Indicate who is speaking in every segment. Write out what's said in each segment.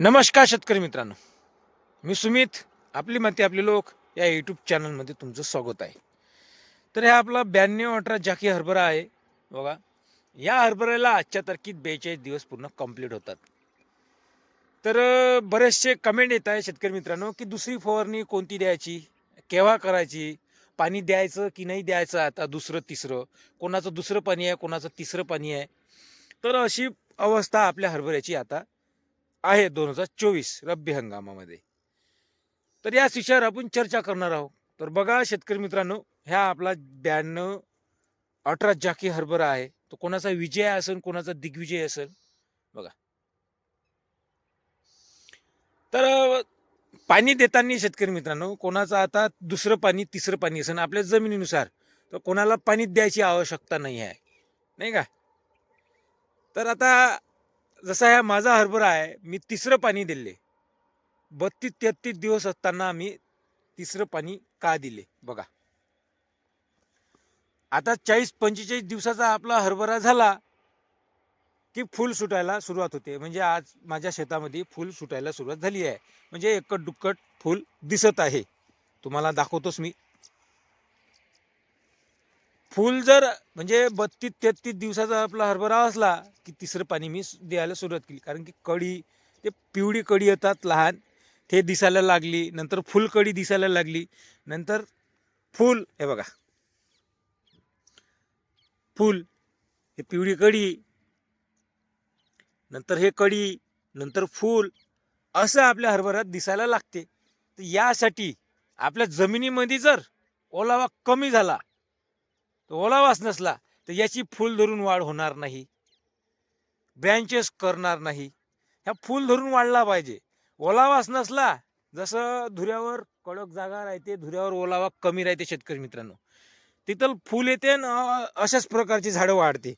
Speaker 1: नमस्कार शेतकरी मित्रांनो. मी सुमित आपली माती आपले लोक या यूट्यूब चॅनलमध्ये तुमचं स्वागत आहे. तर हे आपला ब्याण्णव अठरा जाकी हरभरा आहे बघा. या हरभऱ्याला आजच्या तारखेत बेचाळीस दिवस पूर्ण कंप्लीट होतात. तर बरेचसे कमेंट येत आहे शेतकरी मित्रांनो की दुसरी फवारणी कोणती द्यायची? केव्हा करायची? पाणी द्यायचं की नाही द्यायचं? आता दुसरं तिसरं. कोणाचं दुसरं पाणी आहे कोणाचं तिसरं पाणी आहे. तर अशी अवस्था आपल्या हरभऱ्याची आता आहे दोन हजार चोवीस रब्बी हंगामामध्ये. तर या विषयावर आपण चर्चा करणार आहोत. तर बघा शेतकरी मित्रांनो ह्या आपला ब्याण्णव अठरा जाकी हरभरा आहे. तो कोणाचा विजय असेल कोणाचा दिग्विजय असेल बघा. तर पाणी देताना शेतकरी मित्रांनो कोणाचं आता दुसरं पाणी तिसरं पाणी असेल आपल्या जमिनीनुसार तर कोणाला पाणी द्यायची आवश्यकता नाही आहे. नाही का? तर आता जसा ह्या माझा हरभरा आहे मी तिसरं पाणी दिले बत्तीस तेहत्तीस दिवस असताना आम्ही तिसरं पाणी का दिले बघा. आता चाळीस पंचेचाळीस दिवसाचा आपला हरभरा झाला की फुल सुटायला सुरुवात होते. म्हणजे आज माझ्या शेतामध्ये फुल सुटायला सुरुवात झाली आहे. म्हणजे एकट दुक्कट फुल दिसत आहे. तुम्हाला दाखवतोच मी. फुल जर म्हणजे बत्तीस तेहत्तीस दिवसाचा आपला हरभरा असला की तिसरं पाणी मी द्यायला सुरुवात केली. कारण की कडी ते पिवळी कडी येतात लहान ते दिसायला लागली नंतर फुल कडी दिसायला लागली नंतर फुल हे बघा. फुल हे पिवळी कडी नंतर हे कडी नंतर फूल असं आपल्या हरभऱ्यात दिसायला लागते. तर यासाठी आपल्या जमिनीमध्ये जर ओलावा कमी झाला तर ओलावाच नसला तर याची फूल धरून वाढ होणार नाही. ब्रँचेस करणार नाही. ह्या फूल धरून वाढला पाहिजे. ओलावाच नसला जसं धुऱ्यावर कडक जागा राहते धुऱ्यावर ओलावा कमी राहते शेतकरी मित्रांनो. तिथं फूल येते न अशाच प्रकारची झाडं वाढते.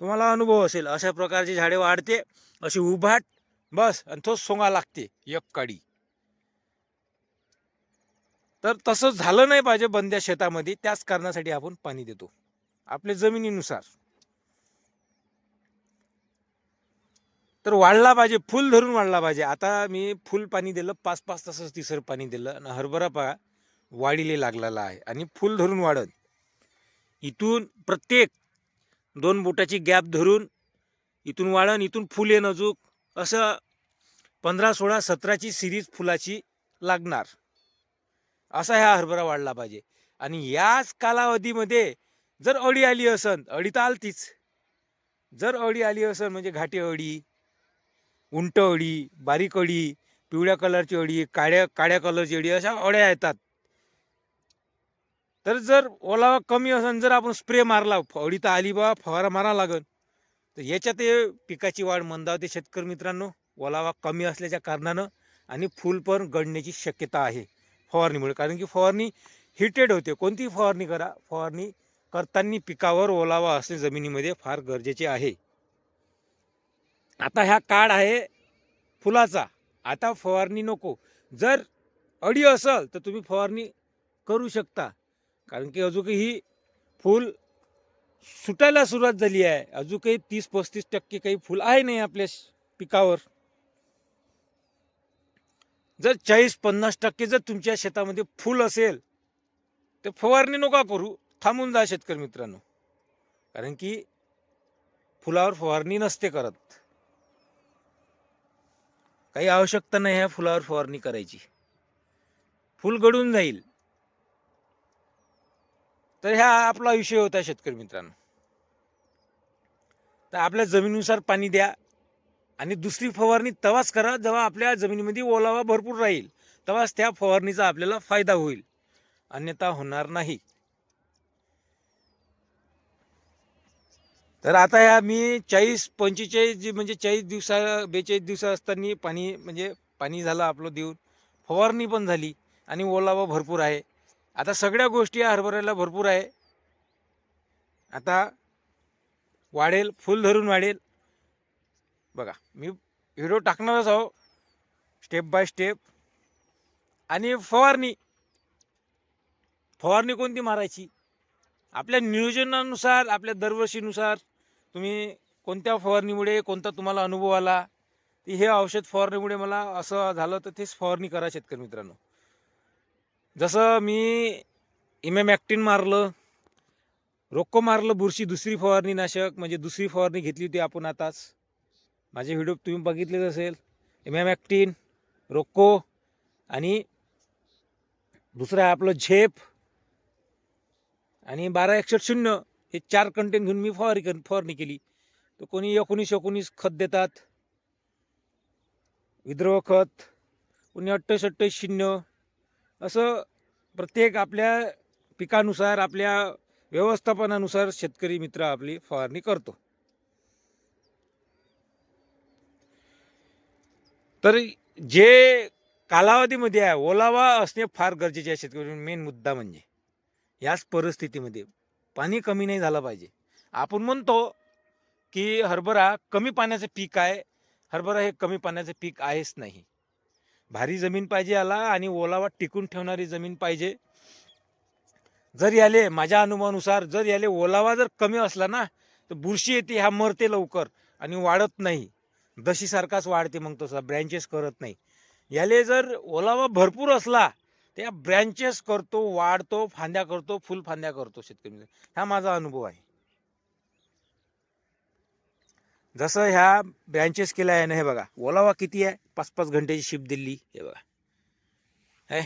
Speaker 1: तुम्हाला अनुभव असेल अशा प्रकारची झाडे वाढते अशी उभाट बस आणि तो सोंगा लागते एक काडी. तर तसं झालं नाही पाहिजे बंद्या शेतामध्ये त्याच कारणासाठी आपण पाणी देतो. आपल्या जमिनीनुसार. तर वाढला पाहिजे फुल धरून वाढला पाहिजे. आता मी फुल पाणी दिलं पाच पाच तासच तिसरं पाणी दिलं. आणि हरभरा पहा वाढीले लागलेला आहे. आणि फुल धरून वाढत इथून प्रत्येक दोन बोटाची गॅप धरून इथून वाढन इथून फुल येणं अजूक. असं पंधरा सोळा सतराची सिरीज फुलाची लागणार. असा ह्या हरभरा वाढला पाहिजे. आणि याच कालावधीमध्ये जर अळी आली असन अळी तर आलतीच. जर अळी आली असन म्हणजे घाटी अळी उंट अळी बारीक अळी पिवळ्या कलरची अळी काळ्या काळ्या कलरची अळी अशा अळ्या येतात. तर जर ओलावा कमी असन जर आपण स्प्रे मारला अळी तर आली बा फवारा मारा लागन. तर याच्यात हे पिकाची वाढ मंदावते शेतकरी मित्रांनो. ओलावा कमी असल्याच्या कारणानं आणि फूल पण गळण्याची शक्यता आहे. फवारणीमुळे. कारण की फवारणी हिटेड होते. कोणतीही फवारणी करा फवारणी करताना पिकावर ओलावा असणे जमिनीमध्ये फार गरजेचे आहे. आता ह्या काळ आहे फुलाचा. आता फवारणी नको. जर अडी असल तर तुम्ही फवारणी करू शकता. कारण की अजूनही फूल सुटायला सुरुवात झाली आहे. अजून काही तीस पस्तीस टक्के काही फूल आहे नाही आपल्या पिकावर. जर चाळीस पन्नास टक्के जर तुमच्या शेतामध्ये फुल असेल तर फवारणी नका करू. थांबून जा शेतकरी मित्रांनो. कारण की फुलावर फवारणी नसते करत. काही आवश्यकता नाही ह्या फुलावर फवारणी करायची. फुल गळून जाईल. तर ह्या आपला विषय होता शेतकरी मित्रांनो. तर आपल्या जमिनीनुसार पाणी द्या. आणि दुसरी फवारणी तवाच करा जेव्हा आपल्या जमिनीमध्ये ओलावा भरपूर राहील तेव्हाच त्या फवारणीचा आपल्याला फायदा होईल. अन्यथा होणार नाही. तर आता ह्या मी चाळीस पंचेचाळीस जी म्हणजे चाळीस दिवसा बेचाळीस दिवसा असताना पाणी म्हणजे पाणी झालं आपलं देऊन फवारणी पण झाली आणि ओलावा भरपूर आहे. आता सगळ्या गोष्टी या हरभऱ्याला भरपूर आहे. आता वाढेल फुल धरून वाढेल. बघा मी व्हिडिओ टाकणारच आहो. स्टेप बाय स्टेप आणि फवारणी. फवारणी कोणती मारायची? आपल्या नियोजनानुसार आपल्या दरवर्षीनुसार तुम्ही कोणत्या फवारणीमुळे कोणता तुम्हाला अनुभव आला? ती हे औषध फवारणीमुळे मला असं झालं तर तेच फवारणी करा शेतकरी मित्रांनो. जसं मी इमेमॅक्टिन मारलं रोक्को मारलं बुरशी दुसरी फवारणी नाशक म्हणजे दुसरी फवारणी घेतली होती आपण आताच. माझे व्हिडिओ तुम्ही बघितलेच असेल. एम एम इमेमॅक्टिन रोक्को आणि दुसरं आहे आपलं झेप. आणि बारा एकसष्ट शून्य हे चार कंटेन घेऊन मी फवारी कर फवारणी केली. तर कोणी एकोणीस एकोणीस खत देतात. विद्रोह खत कोणी अठ्ठावीस अठ्ठावीस शून्य. असं प्रत्येक आपल्या पिकानुसार आपल्या व्यवस्थापनानुसार शेतकरी मित्र आपली फवारणी करतो. तर जे कालावधीमध्ये आहे ओलावा असणे फार गरजेचे आहे शेतकरी मेन मुद्दा म्हणजे याच परिस्थितीमध्ये पाणी कमी नाही झालं पाहिजे. आपण म्हणतो की हरभरा कमी पाण्याचं पीक आहे. हरभरा हे कमी पाण्याचं पीक आहेच नाही. भारी जमीन पाहिजे याला आणि ओलावा टिकून ठेवणारी जमीन पाहिजे. जर याले माझ्या अनुभवानुसार जर याले ओलावा जर कमी असला ना तर बुरशी येते ह्या मरते लवकर आणि वाढत नाही. दशीसारखाच वाढते मग तसा ब्रँचेस करत नाही. याले जर ओलावा भरपूर असला त्या ब्रँचेस करतो वाढतो फांद्या करतो फुल फांद्या करतो शेतकरी हा माझा अनुभव आहे. जसं ह्या ब्रँचेस केल्या आहे ना हे बघा ओलावा किती आहे? पाच पाच घंट्याची शिप दिली हे बघा. है?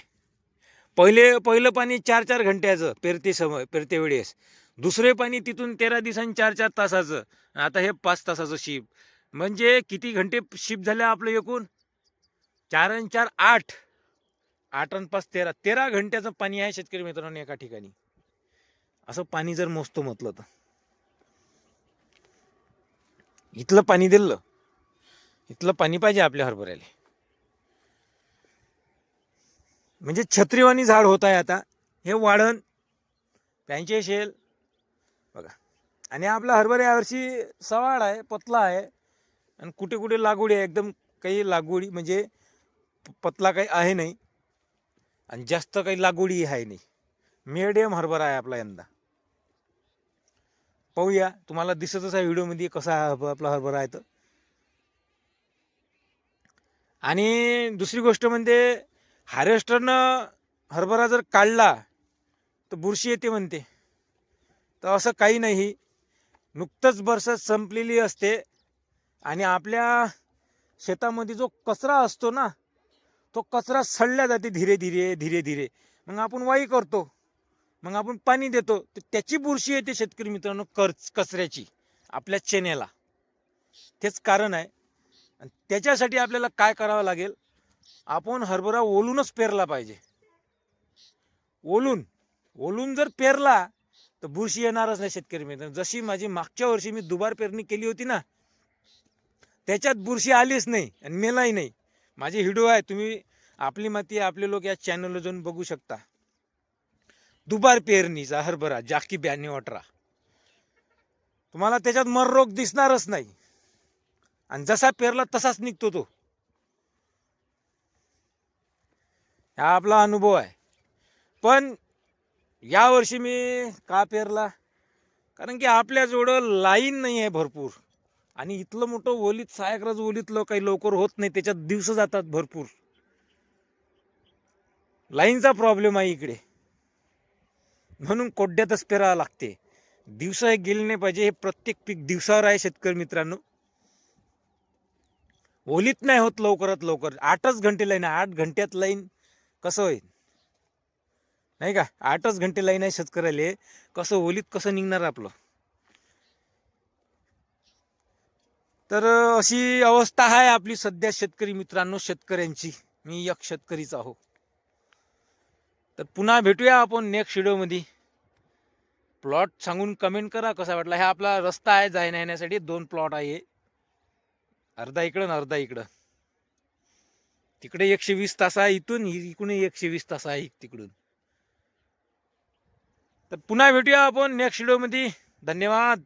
Speaker 1: पहिले पहिलं पाणी चार चार घंट्याचं पेरते समय पेरते वेळेस. दुसरे पाणी तिथून तेरा दिवसांनी चार चार तासाचं आता हे पाच तासाचं शिप म्हणजे किती घंटे शिफ्ट झाले आपलं एकूण? चार आणि चार आठ. आठ आणि पाच तेरा. तेरा घंट्याचं पाणी आहे शेतकरी मित्रांनो एका ठिकाणी. असं पाणी जर मोजतो म्हटलं तर. इथलं पाणी दिलं. इथलं पाणी पाहिजे आपल्या हरभऱ्याला. म्हणजे छत्रीवाणी झाड होत आहे आता. हे वाढण त्यांचे शेल. बघा. आणि आपला हरभरा यावर्षी सवाड आहे पतला आहे. आणि कुठे कुठे लागवडी आहे एकदम काही लागवडी म्हणजे प- पतला काही आहे नाही आणि जास्त काही लागवडी आहे नाही. मिडियम हरभरा आहे आपला यंदा. पाहूया तुम्हाला दिसतच आहे व्हिडिओमध्ये कसा आपला हरभरा आहे तर. आणि दुसरी गोष्ट म्हणजे हार्वेस्टरनं हरभरा जर काढला तर बुरशी येते म्हणते. तर असं काही नाही. नुकतंच बरसात संपलेली असते. आणि आपल्या शेतामध्ये जो कचरा असतो ना तो कचरा सडल्या जाते धीरे धीरे धीरे धीरे. मग आपण वाई करतो मग आपण पाणी देतो तर त्याची बुरशी येते शेतकरी मित्रांनो कर कचऱ्याची आपल्या चेन्याला. तेच कारण आहे. आणि त्याच्यासाठी आपल्याला काय करावं लागेल? आपण हरभरा ओलूनच पेरला पाहिजे. ओलून ओलून जर पेरला तर बुरशी येणारच नाही शेतकरी मित्रांनो. जशी माझी मागच्या वर्षी मी दुबार पेरणी केली होती ना त्याच्यात बुरशी आलीच नाही आणि मेलाही नाही. माझे व्हिडिओ आहे तुम्ही आपली माती आपले लोक या चॅनलला जाऊन बघू शकता. दुबार पेरणीचा हरभरा जाकी ब्याण्णव अठरा तुम्हाला त्याच्यात मर रोग दिसणारच नाही. आणि जसा पेरला तसाच निघतो तो. हा आपला अनुभव आहे. पण यावर्षी मी का पेरला? कारण की आपल्याजवळ लाईन नाही आहे भरपूर. आणि इथलं मोठं ओलीत सायकराज ओलीतलं काही लवकर होत नाही त्याच्यात दिवस जातात भरपूर. लाईनचा प्रॉब्लेम आहे इकडे. म्हणून कोड्यातच पेरावं लागते. दिवस हे गेले नाही पाहिजे हे प्रत्येक पीक दिवसावर आहे शेतकरी मित्रांनो. ओलीत नाही होत लवकरात लवकर. आठच घंटे लाईन आहे. आठ घंट्यात लाईन कसं होईल? नाही का? आठच घंटे लाईन आहे शेतकऱ्याला. कसं ओलीत कसं निघणार आपलं? तर अशी अवस्था आहे आपली सध्या शेतकरी मित्रांनो शेतकऱ्यांची. मी एक शेतकरीच आहो. तर पुन्हा भेटूया आपण नेक्स्ट व्हिडिओमध्ये प्लॉट सांगून कमेंट करा कसा वाटला. हा आपला रस्ता आहे जाण्या येण्यासाठी दोन प्लॉट आहे. अर्धा इकडं आणि अर्धा इकडं. तिकडे एकशे वीस तास आहे इथून इकडून एकशे वीस तास आहे तिकडून. तर पुन्हा भेटूया आपण नेक्स्ट व्हिडिओमध्ये धन्यवाद.